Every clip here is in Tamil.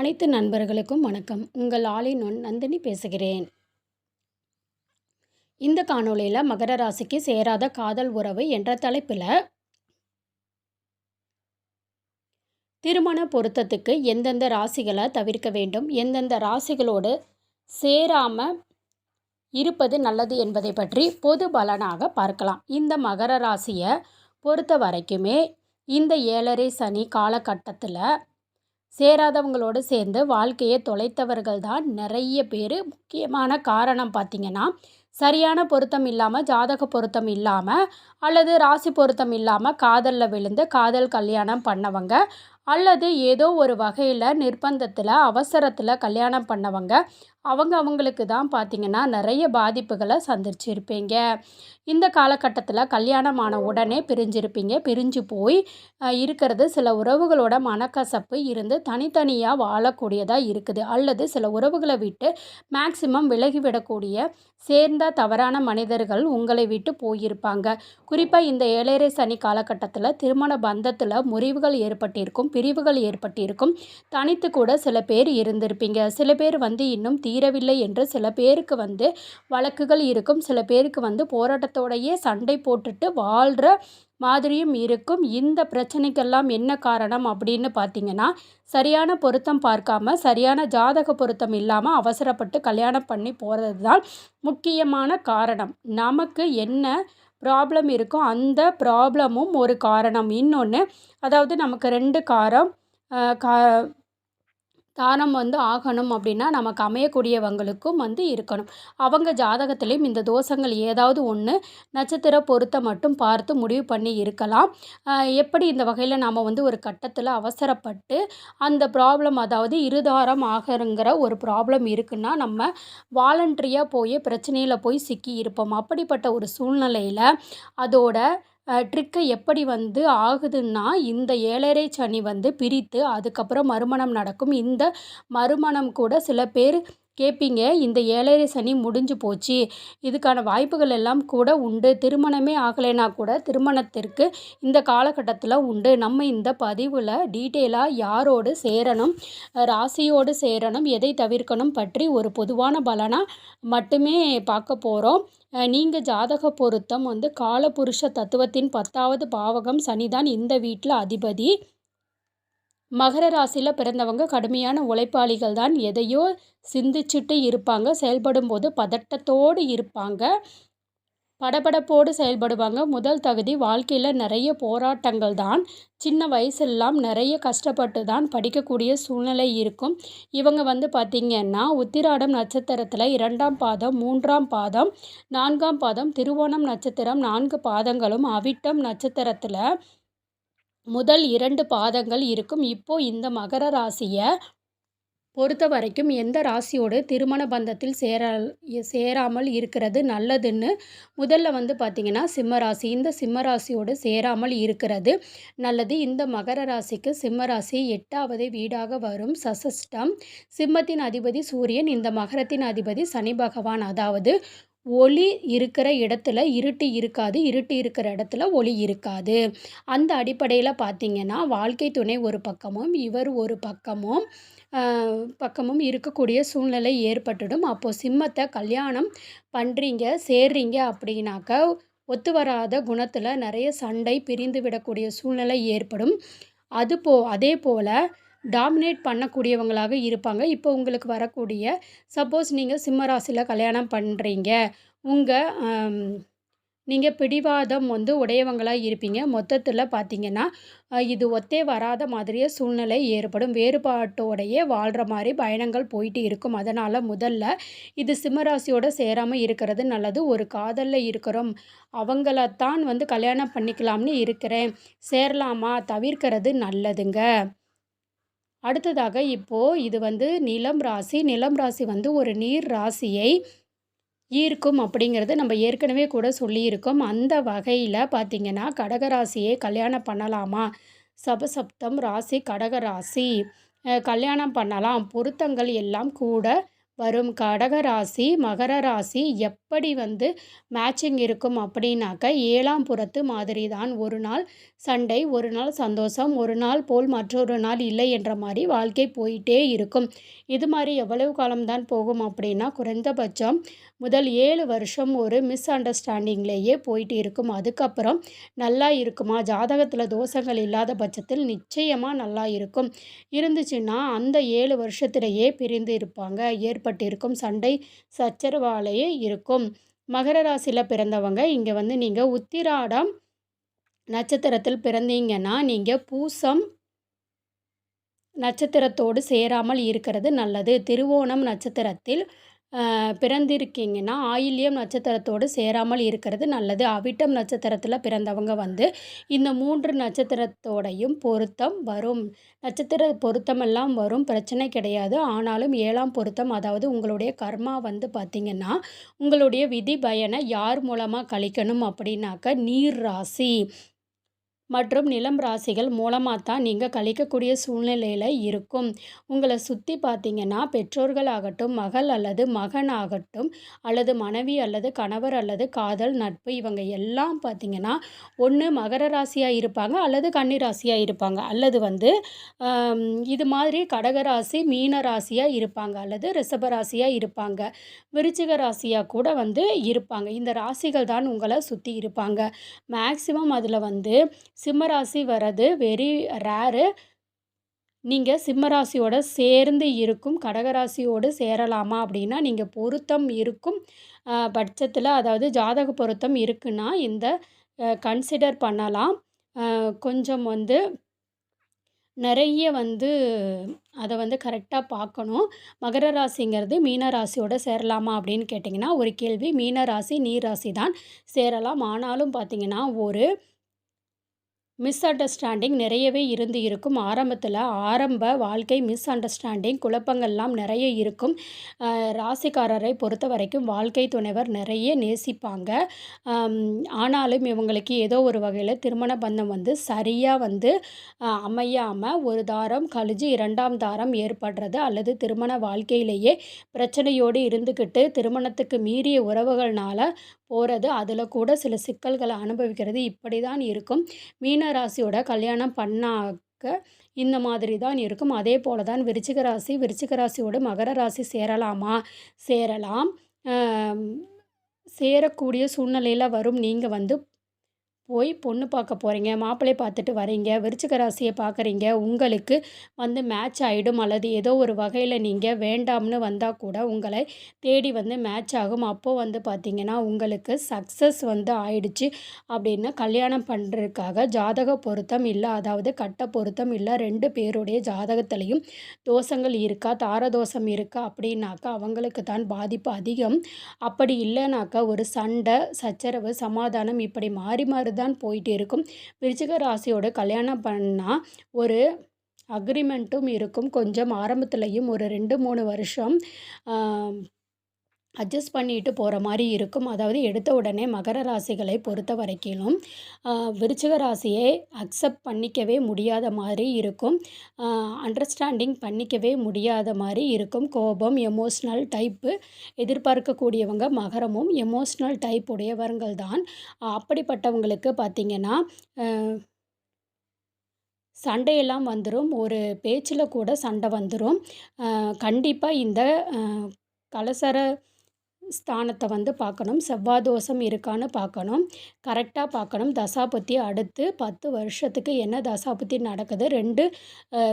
அனைத்து நண்பர்களுக்கும் வணக்கம். உங்கள் ஆலின் ஒன் நந்தினி பேசுகிறேன். இந்த காணொளியில் மகர ராசிக்கு சேராத காதல் உறவு என்ற தலைப்பில் திருமண பொருத்தத்துக்கு எந்தெந்த ராசிகளை தவிர்க்க வேண்டும்? எந்தெந்த ராசிகளோடு சேராமல் இருப்பது நல்லது என்பதை பற்றி பொது பலனாக பார்க்கலாம். இந்த மகர ராசியை பொறுத்த வரைக்குமே இந்த ஏழரை சனி காலகட்டத்தில் சேராதவங்களோடு சேர்ந்து வாழ்க்கையை தொலைத்தவர்கள் தான் நிறைய பேர். முக்கியமான காரணம் பார்த்திங்கன்னா சரியான பொருத்தம் இல்லாமல் ஜாதக பொருத்தம் இல்லாமல் அல்லது ராசி பொருத்தம் இல்லாமல் காதலில் விழுந்து காதல் கல்யாணம் பண்ணவங்க அல்லது ஏதோ ஒரு வகையில் நிர்பந்தத்தில் அவசரத்தில் கல்யாணம் பண்ணவங்க அவங்க அவங்களுக்கு தான் பார்த்திங்கன்னா நிறைய பாதிப்புகளை சந்திச்சிருப்பீங்க. இந்த காலகட்டத்தில் கல்யாணமான உடனே பிரிஞ்சிருப்பீங்க. பிரிஞ்சு போய் இருக்கிறது சில உறவுகளோட மனக்கசப்பு இருந்து தனித்தனியாக வாழக்கூடியதாக இருக்குது. அல்லது சில உறவுகளை விட்டு மேக்சிமம் விலகிவிடக்கூடிய சேர்ந்த தவறான மனிதர்கள் உங்களை விட்டு போயிருப்பாங்க. குறிப்பாக இந்த ஏழரை சனி காலகட்டத்தில் திருமண பந்தத்தில் முறிவுகள் ஏற்பட்டிருக்கும் பிரிவுகள் ஏற்பட்டிருக்கும். தனித்து கூட சில பேர் இருந்திருப்பீங்க. சில பேர் வந்து இன்னும் தீரவில்லை என்று சில பேருக்கு வந்து வழக்குகள் இருக்கும். சில பேருக்கு வந்து போராட்டத்தோடையே சண்டை போட்டுட்டு வாழ்கிற மாதிரியும் இருக்கும். இந்த பிரச்சனைக்கெல்லாம் என்ன காரணம் அப்படின்னு பார்த்தீங்கன்னா சரியான பொருத்தம் பார்க்காம சரியான ஜாதக பொருத்தம் இல்லாமல் அவசரப்பட்டு கல்யாணம் பண்ணி போகிறது தான் முக்கியமான காரணம். நமக்கு என்ன ப்ராப்ளம் இருக்கோ அந்த ப்ராப்ளமும் ஒரு காரணம். இன்னொன்று அதாவது நமக்கு ரெண்டு காரம் கா தானம் வந்து ஆகணும் அப்படின்னா நமக்கு அமையக்கூடியவங்களுக்கும் வந்து இருக்கணும். அவங்க ஜாதகத்திலையும் இந்த தோஷங்கள் ஏதாவது ஒன்று நட்சத்திர பொருத்தம் மட்டும் பார்த்து முடிவு பண்ணி இருக்கலாம். எப்படி இந்த வகையில் நாம் வந்து ஒரு கட்டத்தில் அவசரப்பட்டு அந்த ப்ராப்ளம் அதாவது இருதாரம் ஆகிறங்கிற ஒரு ப்ராப்ளம் இருக்குன்னா நம்ம வாலண்ட்ரியாக போய் பிரச்சனையில் போய் சிக்கி இருப்போம். அப்படிப்பட்ட ஒரு சூழ்நிலையில் அதோட ட்ரிக்கு எப்படி வந்து ஆகுதுன்னா இந்த ஏழரை சனி வந்து பிரித்து அதுக்கப்புறம் மறுமணம் நடக்கும். இந்த மறுமணம் கூட சில பேர் கேட்பீங்க இந்த ஏழரை சனி முடிஞ்சு போச்சு. இதுக்கான வாய்ப்புகள் எல்லாம் கூட உண்டு. திருமணமே ஆகலைனா கூட திருமணத்திற்கு இந்த காலகட்டத்தில் உண்டு. நம்ம இந்த பதிவில் டீட்டெயிலாக யாரோடு சேரணும் ராசியோடு சேரணும் எதை தவிர்க்கணும் பற்றி ஒரு பொதுவான பலனாக மட்டுமே பார்க்க போகிறோம் நீங்கள் ஜாதக பொருத்தம் வந்து காலபுருஷ தத்துவத்தின் பத்தாவது பாவகம் சனிதான் இந்த வீட்டில் அதிபதி. மகர ராசியில் பிறந்தவங்க கடுமையான உழைப்பாளிகள் தான் எதையோ சிந்திச்சுட்டு இருப்பாங்க. செயல்படும் போது பதட்டத்தோடு இருப்பாங்க. படபடப்போடு செயல்படுவாங்க. முதல் தகுதி வாழ்க்கையில் நிறைய போராட்டங்கள் தான் சின்ன வயசெல்லாம் நிறைய கஷ்டப்பட்டு தான் படிக்கக்கூடிய சூழ்நிலை இருக்கும். இவங்க வந்து பார்த்திங்கன்னா உத்திராடம் நட்சத்திரத்தில் இரண்டாம் பாதம் மூன்றாம் பாதம் நான்காம் பாதம் திருவோணம் நட்சத்திரம் நான்கு பாதங்களும் அவிட்டம் நட்சத்திரத்தில் முதல் இரண்டு பாதங்கள் இருக்கும். இப்போது இந்த மகர ராசியை பொறுத்த வரைக்கும் எந்த ராசியோடு திருமண பந்தத்தில் சேர சேராமல் இருக்கிறது நல்லதுன்னு முதல்ல வந்து பார்த்திங்கன்னா சிம்ம ராசி. இந்த சிம்ம ராசியோடு சேராமல் இருக்கிறது நல்லது. இந்த மகர ராசிக்கு சிம்ம ராசி எட்டாவது வீடாக வரும். சசஸ்டம் சிம்மத்தின் அதிபதி சூரியன் இந்த மகரத்தின் அதிபதி சனி பகவான். அதாவது ஒளி இருக்கிற இடத்துல இருட்டு இருக்காது இருட்டு இருக்கிற இடத்துல ஒளி இருக்காது. அந்த அடிப்படையில் பார்த்திங்கன்னா வாழ்க்கை துணை ஒரு பக்கமும் இவர் ஒரு பக்கமும் பக்கமும் இருக்கக்கூடிய சூழ்நிலை ஏற்பட்டுடும். அப்போது சிம்மத்தை கல்யாணம் பண்ணுறீங்க சேர்றீங்க அப்படின்னாக்கா ஒத்து வராத குணத்தில் நிறைய சண்டை பிரிந்து விடக்கூடிய சூழ்நிலை ஏற்படும். அது போ அதே போல் டாமினேட் பண்ணக்கூடியவங்களாக இருப்பாங்க. இப்போ உங்களுக்கு வரக்கூடிய சப்போஸ் நீங்கள் சிம்மராசியில் கல்யாணம் பண்ணுறீங்க உங்கள் நீங்கள் பிடிவாதம் வந்து உடையவங்களாக இருப்பீங்க. மொத்தத்தில் பார்த்தீங்கன்னா இது ஒத்தே வராத மாதிரியே சூழ்நிலை ஏற்படும். வேறுபாட்டோடையே வாழ்கிற மாதிரி பயணங்கள் போயிட்டு இருக்கும். அதனால் முதல்ல இது சிம்மராசியோடு சேராமல் இருக்கிறது நல்லது. ஒரு காதலில் இருக்கிறோம். அவங்களத்தான் வந்து கல்யாணம் பண்ணிக்கலாம்னு இருக்கிறேன். சேரலாமா? தவிர்க்கிறது நல்லதுங்க. அடுத்ததாக இப்போது இது வந்து நிலம் ராசி. நிலம் ராசி வந்து ஒரு நீர் ராசியை ஈர்க்கும் அப்படிங்கிறது நம்ம ஏற்கனவே கூட சொல்லியிருக்கோம். அந்த வகையில் பார்த்திங்கன்னா கடகராசியை கல்யாணம் பண்ணலாமா? சபசப்தம் ராசி கடகராசி கல்யாணம் பண்ணலாம். பொருத்தங்கள் எல்லாம் கூட வரும் கடக ராசி மகர ராசி எப்படி வந்து மேட்சிங் இருக்கும் அப்படின்னாக்க ஏழாம் புறத்து மாதிரி தான் ஒரு நாள் சண்டை ஒரு நாள் சந்தோஷம் ஒரு நாள் போல் மற்றொரு நாள் இல்லை என்ற மாதிரி வாழ்க்கை போயிட்டே இருக்கும். இது மாதிரி எவ்வளவு காலம்தான் போகும் அப்படின்னா குறைந்தபட்சம் முதல் ஏழு வருஷம் ஒரு மிஸ் அண்டர்ஸ்டாண்டிங்லேயே போயிட்டு இருக்கும். அதுக்கப்புறம் நல்லா இருக்குமா? ஜாதகத்தில் தோஷங்கள் இல்லாத பட்சத்தில் நிச்சயமாக நல்லா இருக்கும். இருந்துச்சுன்னா அந்த ஏழு வருஷத்திலேயே பிரிந்து இருப்பாங்க. ஏற்பட்டிருக்கும் சண்டை சச்சரவாலேயே இருக்கும். மகர ராசியில் பிறந்தவங்க இங்கே வந்து நீங்கள் உத்திராடம் நட்சத்திரத்தில் பிறந்தீங்கன்னா நீங்கள் பூசம் நட்சத்திரத்தோடு சேராமல் இருக்கிறது நல்லது. திருவோணம் நட்சத்திரத்தில் பிறந்திருக்கீங்கன்னா ஆயில்யம் நட்சத்திரத்தோடு சேராமல் இருக்கிறது நல்லது. அவிட்டம் நட்சத்திரத்தில் பிறந்தவங்க வந்து இந்த மூன்று நட்சத்திரத்தோடையும் பொருத்தம் வரும். நட்சத்திர பொருத்தமெல்லாம் வரும் பிரச்சனை கிடையாது. ஆனாலும் ஏழாம் பொருத்தம் அதாவது உங்களுடைய கர்மா வந்து பார்த்திங்கன்னா உங்களுடைய விதி பயனை யார் மூலமாக கழிக்கணும் அப்படின்னாக்க நீர் ராசி. மற்றும் நிலம் ராசிகள் மூலமாக தான் நீங்கள் கழிக்கக்கூடிய சூழ்நிலையில் இருக்கும். உங்களை சுற்றி பார்த்தீங்கன்னா பெற்றோர்களாகட்டும் மகள் அல்லது மகனாகட்டும் அல்லது மனைவி அல்லது கணவர் அல்லது காதல் நட்பு இவங்க எல்லாம் பார்த்தீங்கன்னா ஒன்று மகர ராசியாக இருப்பாங்க அல்லது கன்னி ராசியாக இருப்பாங்க. அல்லது வந்து இது மாதிரி கடகராசி மீன ராசியாக இருப்பாங்க அல்லது ரிஷபராசியாக இருப்பாங்க விருச்சிக ராசியாக கூட வந்து இருப்பாங்க. இந்த ராசிகள் தான் உங்களை சுற்றி இருப்பாங்க. மேக்சிமம் அதில் வந்து சிம்மராசி வர்றது வெரி ரேரு நீங்கள் சிம்மராசியோட சேர்ந்து இருக்கும் கடகராசியோடு சேரலாமா அப்படின்னா நீங்கள் பொருத்தம் இருக்கும் பட்சத்தில் அதாவது ஜாதக பொருத்தம் இருக்குன்னா இந்த கன்சிடர் பண்ணலாம். கொஞ்சம் வந்து நிறைய வந்து அதை வந்து கரெக்டாக பார்க்கணும். மகர ராசிங்கிறது மீன ராசியோட சேரலாமா அப்படின்னு கேட்டிங்கன்னா ஒரு கேள்வி. மீன ராசி நீர் ராசி தான் சேரலாம். ஆனாலும் பார்த்திங்கன்னா ஒரு மிஸ் அண்டர்ஸ்டாண்டிங் நிறையவே இருந்து இருக்கும். ஆரம்பத்தில் ஆரம்ப வாழ்க்கை மிஸ் அண்டர்ஸ்டாண்டிங் குழப்பங்கள்லாம் நிறைய இருக்கும். ராசிக்காரரை பொறுத்த வரைக்கும் வாழ்க்கை துணைவர் நிறைய நேசிப்பாங்க. ஆனாலும் இவங்களுக்கு ஏதோ ஒரு வகையில் திருமண பந்தம் வந்து சரியாக வந்து அமையாமல் ஒரு தாரம் கழிஞ்சு இரண்டாம் தாரம் ஏற்படுறது அல்லது திருமண வாழ்க்கையிலேயே பிரச்சனையோடு இருந்துக்கிட்டு திருமணத்துக்கு மீறிய உறவுகள்னால் போகிறது அதில் கூட சில சிக்கல்களை அனுபவிக்கிறது இப்படி தான் இருக்கும். மீன ராசியோட கல்யாணம் பண்ணாக்க இந்த மாதிரி தான் இருக்கும். அதே போல் தான் விருச்சிக ராசி விருச்சிக ராசியோடு மகர ராசி சேரலாமா? சேரலாம். சேரக்கூடிய சூழ்நிலையில் வரும். நீங்கள் வந்து போய் பொண்ணு பார்க்க போகிறீங்க மாப்பிள்ளை பார்த்துட்டு வரீங்க விருச்சிக ராசியை பார்க்குறீங்க உங்களுக்கு வந்து மேட்ச் ஆகிடும் அல்லது ஏதோ ஒரு வகையில் நீங்கள் வேண்டாம்னு வந்தால் கூட உங்களை தேடி வந்து மேட்ச் ஆகும். அப்போது வந்து பார்த்திங்கன்னா உங்களுக்கு சக்ஸஸ் வந்து ஆயிடுச்சு அப்படின்னு கல்யாணம் பண்ணுறதுக்காக ஜாதக பொருத்தம் இல்லை அதாவது கட்ட பொருத்தம் இல்லை ரெண்டு பேருடைய ஜாதகத்துலேயும் தோஷங்கள் இருக்கா தாரதோஷம் இருக்கா அப்படின்னாக்கா அவங்களுக்கு தான் பாதிப்பு அதிகம். அப்படி இல்லைனாக்கா ஒரு சண்டை சச்சரவு சமாதானம் இப்படி மாறி மாறுது தான் போயிட்டு இருக்கும். விருச்சிக ராசியோட கல்யாணம் பண்ணால் ஒரு அக்ரிமெண்ட்டும் இருக்கும். கொஞ்சம் ஆரம்பத்துலேயும் ஒரு ரெண்டு மூணு வருஷம் அட்ஜஸ்ட் பண்ணிட்டு போகிற மாதிரி இருக்கும். அதாவது எடுத்த உடனே மகர ராசிகளை பொறுத்த வரைக்கிலும் விருச்சிக ராசியை அக்செப்ட் பண்ணிக்கவே முடியாத மாதிரி இருக்கும். அண்டர்ஸ்டாண்டிங் பண்ணிக்கவே முடியாத மாதிரி இருக்கும். கோபம் எமோஷ்னல் டைப்பு எதிர்பார்க்கக்கூடியவங்க மகரமும் எமோஷ்னல் டைப் உடையவர்கள் தான். அப்படிப்பட்டவங்களுக்கு பார்த்திங்கன்னா சண்டையெல்லாம் வந்துடும் ஒரு பேச்சில் கூட சண்டை வந்துடும் கண்டிப்பாக இந்த கலசர ஸ்தானத்தை வந்து பார்க்கணும். செவ்வாதோஷம் இருக்கான்னு பார்க்கணும். கரெக்டாக பார்க்கணும். தசாபத்தி அடுத்து பத்து வருஷத்துக்கு என்ன தசாபத்தி நடக்குது? ரெண்டு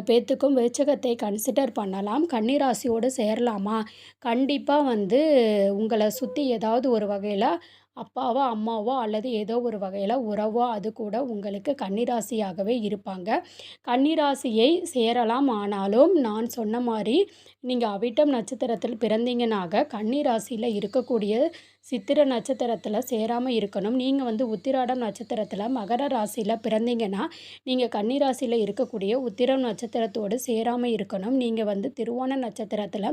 பேர்த்துக்கும் விருச்சகத்தை கன்சிடர் பண்ணலாம். கன்னிராசியோடு சேரலாமா? கண்டிப்பாக வந்து உங்களை சுற்றி ஏதாவது ஒரு வகையில் அப்பாவோ அம்மாவோ அல்லது ஏதோ ஒரு வகையில் உறவோ அது கூட உங்களுக்கு கன்னிராசியாகவே இருப்பாங்க. கன்னிராசியை சேரலாம் ஆனாலும் நான் சொன்ன மாதிரி நீங்கள் அவிட்டம் நட்சத்திரத்தில் பிறந்தீங்கனாக கன்னிராசியில் இருக்கக்கூடிய சித்திர நட்சத்திரத்தில் சேராமல் இருக்கணும். நீங்கள் வந்து உத்திராடம் நட்சத்திரத்தில் மகர ராசியில் பிறந்தீங்கன்னா நீங்கள் கன்னி ராசியில் இருக்கக்கூடிய உத்திரம் நட்சத்திரத்தோடு சேராமல் இருக்கணும். நீங்கள் வந்து திருவோண நட்சத்திரத்தில்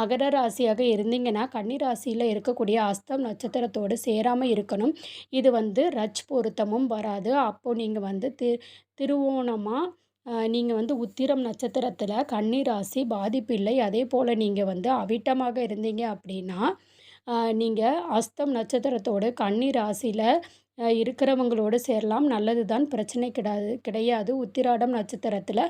மகர ராசியாக இருந்தீங்கன்னா கன்னி ராசியில் இருக்கக்கூடிய அஸ்தம் நட்சத்திரத்தோடு சேராமல் இருக்கணும். இது வந்து ரஜ் பொருத்தமும் வராது. அப்போது நீங்கள் வந்து தி திருவோணமாக நீங்கள் வந்து உத்திரம் நட்சத்திரத்தில் கன்னி ராசி பாதிப்பு இல்லை. அதே போல் நீங்கள் வந்து அவிட்டமாக இருந்தீங்க அப்படின்னா நீங்கள் அஸ்தம் நட்சத்திரத்தோடு கன்னி ராசியில் இருக்கிறவங்களோடு சேரலாம். நல்லது தான் பிரச்சனை கிடையாது கிடையாது. உத்திராடம் நட்சத்திரத்தில்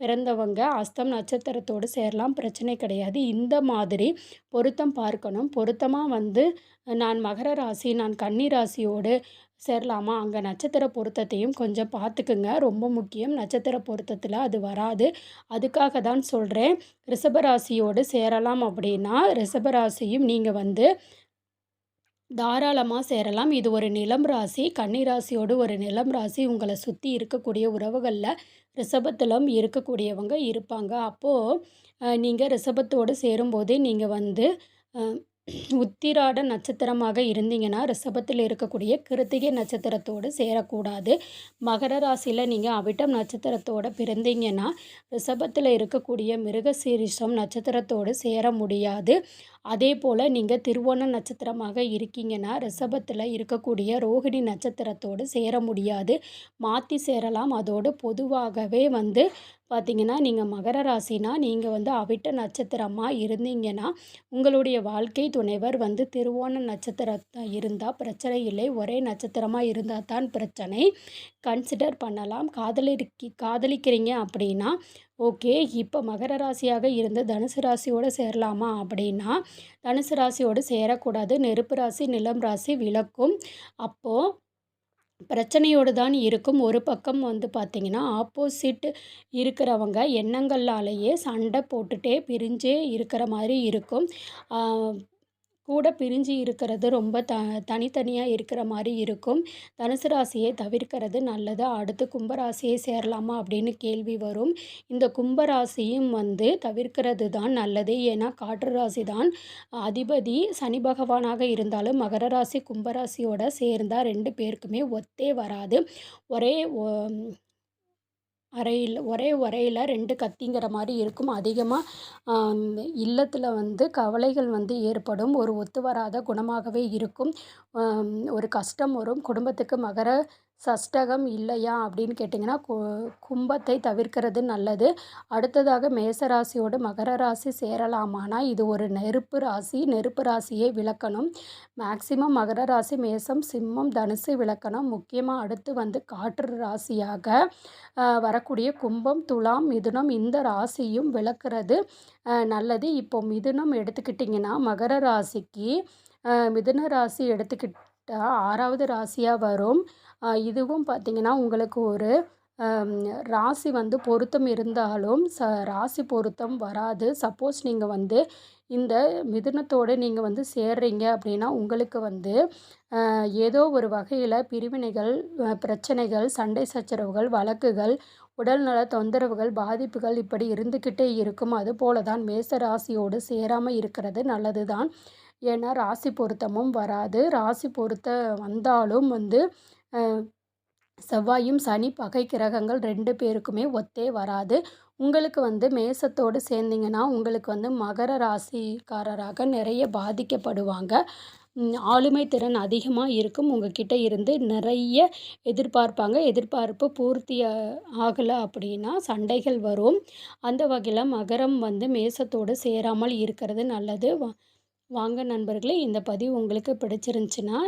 பிறந்தவங்க அஸ்தம் நட்சத்திரத்தோடு சேரலாம். பிரச்சனை கிடையாது. இந்த மாதிரி பொருத்தம் பார்க்கணும். பொருத்தமாக வந்து நான் மகர ராசி நான் கன்னி ராசியோடு சேரலாமா? அங்கே நட்சத்திர பொருத்தத்தையும் கொஞ்சம் பார்த்துக்குங்க. ரொம்ப முக்கியம். நட்சத்திர பொருத்தத்தில் அது வராது. அதுக்காக தான் சொல்கிறேன் ரிஷபராசியோடு சேரலாம் அப்படின்னா ரிஷபராசியும் நீங்கள் வந்து தாராளமாக சேரலாம். இது ஒரு நிலம் ராசி. கன்னிராசியோடு ஒரு நிலம் ராசி. உங்களை சுற்றி இருக்கக்கூடிய உறவுகளில் ரிஷபத்திலும் இருக்கக்கூடியவங்க இருப்பாங்க. அப்போது நீங்கள் ரிஷபத்தோடு சேரும்போதே நீங்கள் வந்து உத்திராட நட்சத்திரமாக இருந்தீங்கன்னா ரிஷபத்தில் இருக்கக்கூடிய கிருத்திகை நட்சத்திரத்தோடு சேரக்கூடாது. மகர ராசியில் நீங்கள் அவிட்டம் நட்சத்திரத்தோடு பிறந்தீங்கன்னா ரிஷபத்தில் இருக்கக்கூடிய மிருகசீரிஷம் நட்சத்திரத்தோடு சேர முடியாது. அதே போல் நீங்கள் திருவோண நட்சத்திரமாக இருக்கீங்கன்னா ரிஷபத்தில் இருக்கக்கூடிய ரோகிணி நட்சத்திரத்தோடு சேர முடியாது. மாற்றி சேரலாம். அதோடு பொதுவாகவே வந்து பார்த்திங்கன்னா நீங்கள் மகர ராசினா நீங்கள் வந்து அவிட்ட நட்சத்திரமாக இருந்தீங்கன்னா உங்களுடைய வாழ்க்கை துணைவர் வந்து திருவோண நட்சத்திரத்தை இருந்தால் பிரச்சனை இல்லை. ஒரே நட்சத்திரமாக இருந்தால் தான் பிரச்சனை. கன்சிடர் பண்ணலாம். காதலிக்கி காதலிக்கிறீங்க அப்படின்னா ஓகே இப்போ மகர ராசியாக இருந்து தனுசு ராசியோடு சேரலாமா அப்படின்னா தனுசு ராசியோடு சேரக்கூடாது. நெருப்பு ராசி நிலம் ராசி விளக்கும். அப்போது பிரச்சனையோடு தான் இருக்கும். ஒரு பக்கம் வந்து பார்த்திங்கன்னா ஆப்போசிட் இருக்கிறவங்க எண்ணங்களாலேயே சண்டை போட்டுகிட்டே பிரிஞ்சே இருக்கிற மாதிரி இருக்கும். கூட பிரிஞ்சு இருக்கிறது ரொம்ப த தனித்தனியாக இருக்கிற மாதிரி இருக்கும். தனுசு ராசியை தவிர்க்கிறது நல்லது. அடுத்து கும்பராசியை சேரலாமா அப்படின்னு கேள்வி வரும். இந்த கும்பராசியும் வந்து தவிர்க்கிறது தான் நல்லது. ஏன்னா காற்று ராசி தான் அதிபதி. சனி பகவானாக இருந்தாலும் மகர ராசி கும்பராசியோட சேர்ந்தால் ரெண்டு பேருக்குமே ஒத்தே வராது. ஒரே அறையில் ஒரே உரையில் ரெண்டு கத்திங்கிற மாதிரி இருக்கும். அதிகமாக இல்லத்தில் வந்து கவலைகள் வந்து ஏற்படும். ஒரு ஒத்து வராத குணமாகவே இருக்கும். ஒரு கஷ்டம் வரும். குடும்பத்துக்கு மகர சஷ்டகம் இல்லையா அப்படின்னு கேட்டிங்கன்னா கு கும்பத்தை தவிர்க்கிறது நல்லது. அடுத்ததாக மேசராசியோடு மகர ராசி சேரலாமானா இது ஒரு நெருப்பு ராசி. நெருப்பு ராசியை விளக்கணும். மேக்சிமம் மகர ராசி மேசம் சிம்மம் தனுசு விளக்கணும். முக்கியமாக அடுத்து வந்து காற்று ராசியாக வரக்கூடிய கும்பம் துலாம் மிதுனம் இந்த ராசியும் விளக்குறது நல்லது. இப்போ மிதுனம் எடுத்துக்கிட்டிங்கன்னா மகர ராசிக்கு மிதுன ராசி கரெக்டாக ஆறாவது ராசியாக வரும். இதுவும் பார்த்திங்கன்னா உங்களுக்கு ஒரு ராசி வந்து பொருத்தம் இருந்தாலும் ச ராசி பொருத்தம் வராது. சப்போஸ் நீங்கள் வந்து இந்த மிதுனத்தோடு நீங்கள் வந்து சேர்றீங்க அப்படின்னா உங்களுக்கு வந்து ஏதோ ஒரு வகையில் பிரிவினைகள் பிரச்சனைகள் சண்டை சச்சரவுகள் வழக்குகள் உடல்நல தொந்தரவுகள் பாதிப்புகள் இப்படி இருந்துக்கிட்டே இருக்கும். அதுபோல தான் மேச ராசியோடு சேராமல் இருக்கிறது நல்லது தான் ஏன்னா ராசி பொருத்தமும் வராது. ராசி பொருத்த வந்தாலும் வந்து செவ்வாயும் சனி பகை கிரகங்கள் ரெண்டு பேருக்குமே ஒத்தே வராது. உங்களுக்கு வந்து மேசத்தோடு சேர்ந்தீங்கன்னா உங்களுக்கு வந்து மகர ராசிக்காரராக நிறைய பாதிக்கப்படுவாங்க. ஆளுமை திறன் அதிகமாக இருக்கும். உங்ககிட்ட இருந்து நிறைய எதிர்பார்ப்பாங்க. எதிர்பார்ப்பு பூர்த்தி ஆகலை அப்படின்னா சண்டைகள் வரும். அந்த வகையில் மகரம் வந்து மேசத்தோடு சேராமல் இருக்கிறது நல்லது. வாங்க நண்பர்களே இந்த பதிவு உங்களுக்கு பிடிச்சிருந்துச்சின்னா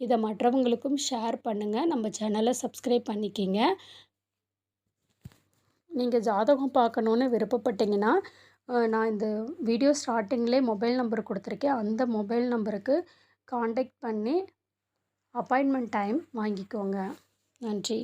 இதை மற்றவங்களுக்கும் ஷேர் பண்ணுங்கள் நம்ம சேனலை சப்ஸ்கிரைப் பண்ணிக்கிங்க. நீங்கள் ஜாதகம் பார்க்கணுன்னு விருப்பப்பட்டீங்கன்னா நான் இந்த வீடியோ ஸ்டார்டிங்லேயே மொபைல் நம்பர் கொடுத்துருக்கேன். அந்த மொபைல் நம்பருக்கு காண்டாக்ட் பண்ணி அப்பாயின்மெண்ட் டைம் வாங்கிக்கோங்க. நன்றி.